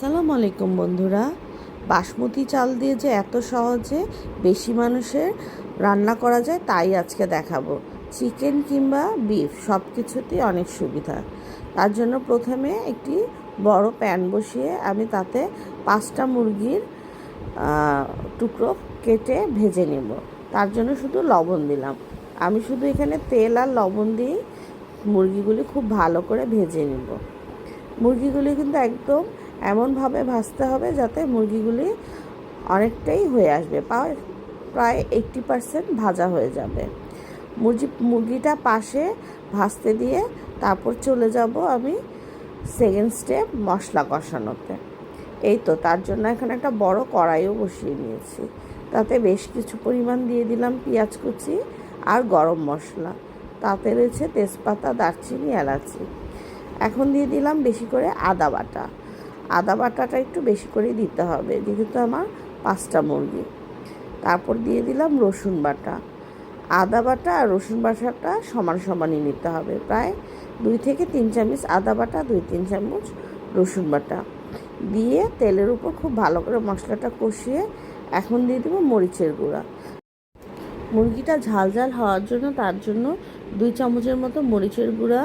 আসসালামু আলাইকুম বন্ধুরা। বাসমতি চাল দিয়ে যে এত সহজে বেশি মানুষের রান্না করা যায় তাই আজকে দেখাবো। চিকেন কিংবা বিফ সব কিছুতেই অনেক সুবিধা। তার জন্য প্রথমে একটি বড় প্যান বসিয়ে আমি তাতে পাঁচটা মুরগির টুকরো কেটে ভেজে নেব। তার জন্য শুধু লবণ দিলাম। আমি শুধু এখানে তেল আর লবণ দিয়েই মুরগিগুলি খুব ভালো করে ভেজে নেব। মুরগিগুলি কিন্তু একদম এমনভাবে ভাজতে হবে যাতে মুরগিগুলি অনেকটাই হয়ে আসবে। প্রায় প্রায় এইট্টি পারসেন্ট ভাজা হয়ে যাবে। মুরগি মুরগিটা পাশে ভাজতে দিয়ে তারপর চলে যাব আমি সেকেন্ড স্টেপ মশলা কষানোতে। এই তো, তার জন্য এখানে একটা বড় কড়াইও বসিয়ে নিয়েছি। তাতে বেশ কিছু পরিমাণ দিয়ে দিলাম পেঁয়াজ কুচি আর গরম মশলা। তাতে রয়েছে তেজপাতা, দারচিনি, এলাচি। এখন দিয়ে দিলাম বেশি করে আদা বাটা। আদা বাটাটা একটু বেশি করে দিতে হবে, যেহেতু আমার পাঁচটা মুরগি। তারপর দিয়ে দিলাম রসুন বাটা। আদা বাটা আর রসুন বাটাটা সমান সমানই নিতে হবে, প্রায় দুই থেকে তিন চামচ আদা বাটা, দুই তিন চামচ রসুন বাটা। দিয়ে তেলের উপর খুব ভালো করে মশলাটা কষিয়ে এখন দিয়ে দেবো মরিচের গুঁড়া। মুরগিটা ঝাল ঝাল হওয়ার জন্য তার জন্য দুই চামচের মতো মরিচের গুঁড়া,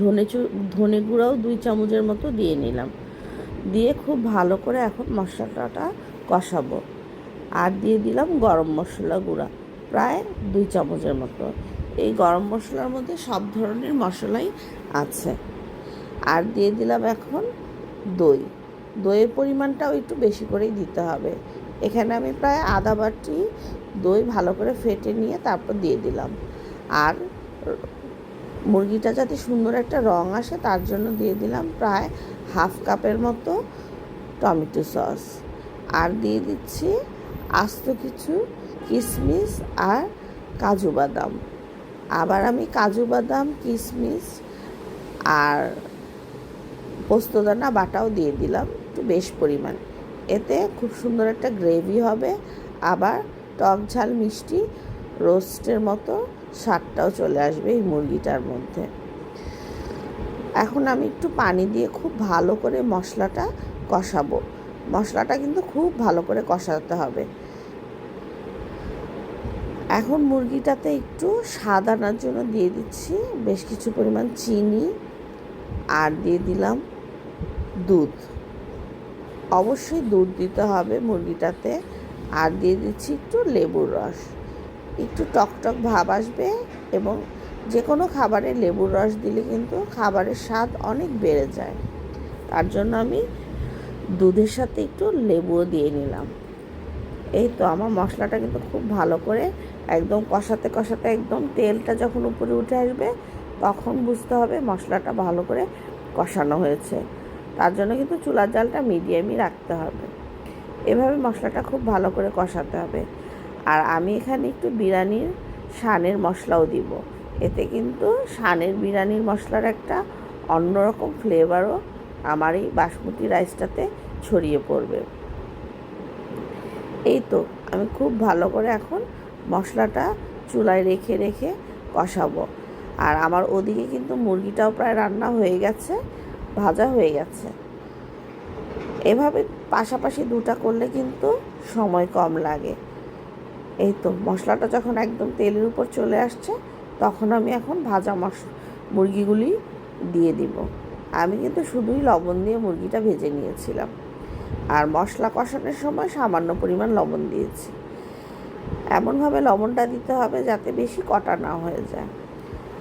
ধনে ধনে গুঁড়াও দুই চামচের মতো দিয়ে নিলাম। দিয়ে খুব ভালো করে এখন মশলাটা কষাবো। আর দিয়ে দিলাম গরম মশলা গুঁড়া, প্রায় দুই চামচের মতো। এই গরম মশলার মধ্যে সব ধরনের মশলাই আছে। আর দিয়ে দিলাম এখন দই। দইয়ের পরিমাণটাও একটু বেশি করেই দিতে হবে। এখানে আমি প্রায় আধা বাটি দই ভালো করে ফেটে নিয়ে তারপর দিয়ে দিলাম। আর মুরগিটা যাতে সুন্দর একটা রং আসে তার জন্য দিয়ে দিলাম প্রায় হাফ কাপের মতো টমেটো সস। আর দিয়ে দিচ্ছি আস্ত কিছু কিশমিশ আর কাজু বাদাম। আবার আমি কাজু বাদাম কিশমিশ আর পোস্তদানা, বাটাও দিয়ে দিলাম একটু বেশ পরিমাণ। এতে খুব সুন্দর একটা গ্রেভি হবে। আবার টক ঝাল মিষ্টি রোস্টের মতো স্বাদটাও চলে আসবে এই মুরগিটার মধ্যে। এখন আমি একটু পানি দিয়ে খুব ভালো করে মশলাটা কষাবো। মশলাটা কিন্তু খুব ভালো করে কষাতে হবে। এখন মুরগিটাতে একটু স্বাদ আনার জন্য দিয়ে দিচ্ছি বেশ কিছু পরিমাণ চিনি আর দিয়ে দিলাম দুধ। অবশ্যই দুধ দিতে হবে মুরগিটাতে আর দিয়ে দিচ্ছি একটু লেবুর রস। একটু টকটক ভাব আসবে এবং যে কোনো খাবারে লেবুর রস দিলে কিন্তু খাবারের স্বাদ অনেক বেড়ে যায়। তার জন্য আমি দুধের সাথে একটু লেবুও দিয়ে নিলাম। এই তো আমার মশলাটা কিন্তু খুব ভালো করে একদম কষাতে কষাতে একদম তেলটা যখন উপরে উঠে আসবে, তখন বুঝতে হবে মশলাটা ভালো করে কষানো হয়েছে। তার জন্য কিন্তু চুলার জালটা মিডিয়ামই রাখতে হবে। এভাবে মশলাটা খুব ভালো করে কষাতে হবে। আর আমি এখানে একটু বিরিয়ানির সানের মশলাও দিব। এতে কিন্তু শানের বিরিয়ানির মশলার একটা অন্যরকম ফ্লেভারও আমার এই বাসমতি রাইসটাতে ছড়িয়ে পড়বে। এই তো, আমি খুব ভালো করে এখন মশলাটা চুলায় রেখে রেখে কষাবো। আর আমার ওদিকে কিন্তু মুরগিটাও প্রায় রান্না হয়ে গেছে, ভাজা হয়ে গেছে। এভাবে পাশাপাশি দুটা করলে কিন্তু সময় কম লাগে। এই তো, মশলাটা যখন একদম তেলের উপর চলে আসছে তখন আমি এখন ভাজা মশ, মুরগিগুলি দিয়ে দিব। আমি কিন্তু শুধুই লবণ দিয়ে মুরগিটা ভেজে নিয়েছিলাম। আর মশলা কষানোর সময় সামান্য পরিমাণ লবণ দিয়েছি। এমনভাবে লবণটা দিতে হবে যাতে বেশি কটা না হয়ে যায়।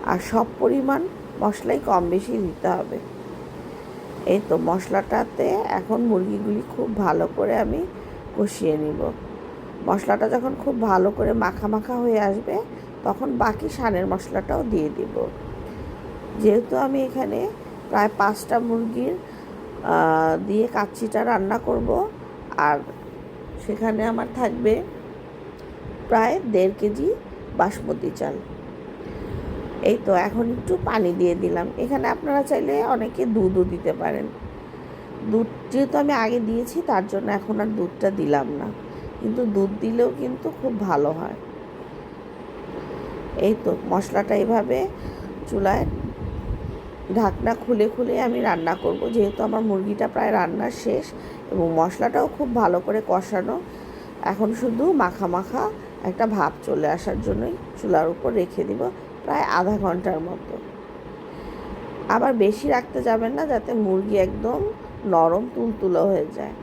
আর সব পরিমাণ মশলাই কম বেশি দিতে হবে। এই তো মশলাটাতে এখন মুরগিগুলি খুব ভালো করে আমি কষিয়ে নিব। মশলাটা যখন খুব ভালো করে মাখা মাখা হয়ে আসবে তখন বাকি সানের মশলাটাও দিয়ে দিব। যেহেতু আমি এখানে প্রায় পাঁচটা মুরগির দিয়ে কাচ্চিটা রান্না করব, আর সেখানে আমার থাকবে প্রায় দেড় কেজি বাসমতি চাল। এই তো এখন একটু পানি দিয়ে দিলাম। এখানে আপনারা চাইলে অনেকে দুধও দিতে পারেন। দুধ যেহেতু আমি আগে দিয়েছি, তার জন্য এখন আর দুধটা দিলাম না। কিন্তু দুধ দিলেও কিন্তু খুব ভালো হয়। এই তো মশলাটা এভাবে চুলায় ঢাকনা খুলে খুলে আমি রান্না করব। যেহেতু আমার মুরগিটা প্রায় রান্না শেষ এবং মশলাটাও খুব ভালো করে কষানো, এখন শুধু মাখা মাখা একটা ভাব চলে আসার জন্যই চুলার উপর রেখে দিব প্রায় আধা ঘণ্টার মতো। আবার বেশি রাখতে যাবেন না, যাতে মুরগি একদম নরম তুলতুলো হয়ে যায়।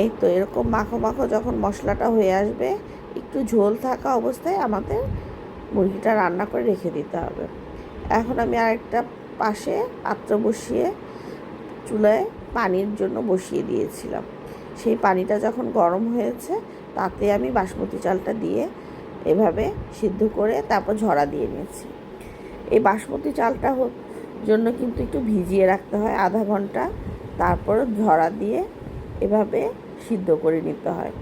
এই তো এরকম মাখো মাখো যখন মশলাটা হয়ে আসবে, একটু ঝোল থাকা অবস্থায় আমাদের মুরগিটা রান্না করে রেখে দিতে হবে। এখন আমি আরেকটা পাশে পাত্র বসিয়ে চুলায় পানির জন্য বসিয়ে দিয়েছিলাম। সেই পানিটা যখন গরম হয়েছে, তাতে আমি বাসমতি চালটা দিয়ে এভাবে সিদ্ধ করে তারপর ঝরা দিয়ে নিয়েছি। এই বাসমতি চালটা জন্য কিন্তু একটু ভিজিয়ে রাখতে হয় আধা ঘণ্টা, তারপর ঝরা দিয়ে এভাবে সিদ্ধ করে নিতে হয়।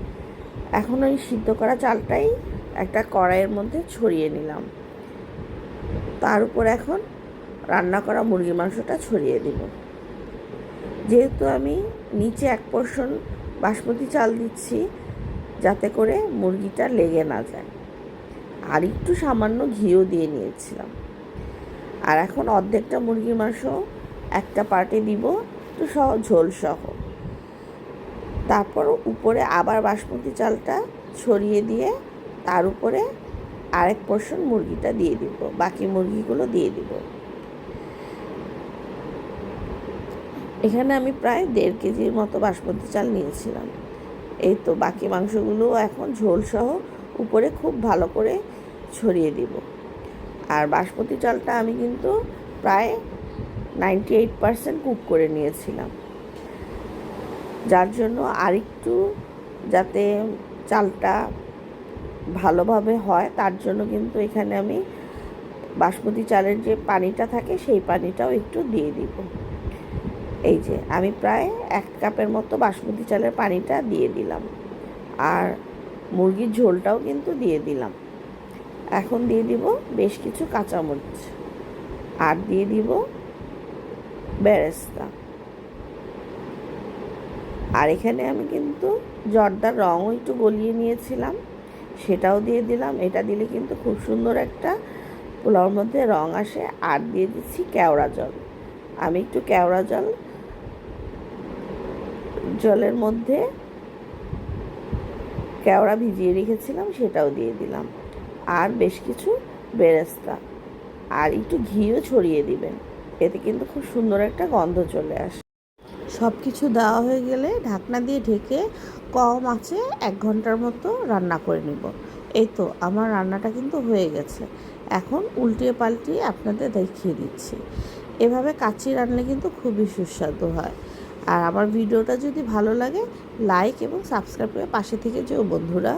এখন ওই সিদ্ধ করা চালটাই একটা কড়াইয়ের মধ্যে ছড়িয়ে নিলাম। তার উপর এখন রান্না করা মুরগির মাংসটা ছড়িয়ে দিব। যেহেতু আমি নিচে এক পোর্শন বাসমতি চাল দিচ্ছি, যাতে করে মুরগিটা লেগে না যায়। আর একটু সামান্য ঘিও দিয়ে নিয়েছিলাম। আর এখন অর্ধেকটা মুরগির মাংস একটা পার্টে দিব, একটু সহ ঝোল সহ তারপর উপরে আবার বাসমতি চালটা ছড়িয়ে দিয়ে তার উপরে আরেক পোর্শন মুরগিটা দিয়ে দিব, বাকি মুরগিগুলো দিয়ে দিব। এখানে আমি প্রায় দেড় কেজির মতো বাসমতি চাল নিয়েছিলাম। এই তো বাকি মাংসগুলো এখন ঝোলসহ উপরে খুব ভালো করে ছড়িয়ে দিব। আর বাসমতি চালটা আমি কিন্তু প্রায় নাইনটি এইট পারসেন্ট কুক করে নিয়েছিলাম। যার জন্য আরেকটু যাতে চালটা ভালোভাবে হয়, তার জন্য কিন্তু এখানে আমি বাসমতি চালের যে পানিটা থাকে, সেই পানিটাও একটু দিয়ে দিব। এই যে, আমি প্রায় এক কাপের মতো বাসমতি চালের পানিটা দিয়ে দিলাম। আর মুরগির ঝোলটাও কিন্তু দিয়ে দিলাম। এখন দিয়ে দিব বেশ কিছু কাঁচামরিচ। আর দিয়ে দিব বেরেস্তা। আর এখানে আমি কিন্তু জর্দার রঙও একটু গলিয়ে নিয়েছিলাম, সেটাও দিয়ে দিলাম। এটা দিলে কিন্তু খুব সুন্দর একটা পোলাওর মধ্যে রং আসে। আর দিয়ে দিচ্ছি কেওড়া জল। আমি একটু কেওড়া জল, জলের মধ্যে কেওড়া ভিজিয়ে রেখেছিলাম, সেটাও দিয়ে দিলাম। আর বেশ কিছু বেরেস্তা। আর একটু ঘিও ছড়িয়ে দিবেন, এতে কিন্তু খুব সুন্দর একটা গন্ধ চলে আসে। সব কিছু দেওয়া হয়ে গেলে ঢাকনা দিয়ে ঢেকে কম আছে এক ঘণ্টার মতো রান্না করে নিব। এই তো, আমার রান্নাটা কিন্তু হয়ে গেছে। এখন উল্টিয়ে পাল্টিয়ে আপনাদের দেখিয়ে দিচ্ছি। এভাবে কাচি রান্না কিন্তু খুবই সুস্বাদু হয়। আর আমার ভিডিওটা যদি ভালো লাগে, লাইক এবং সাবস্ক্রাইব করে পাশে থেকে যেও বন্ধুরা।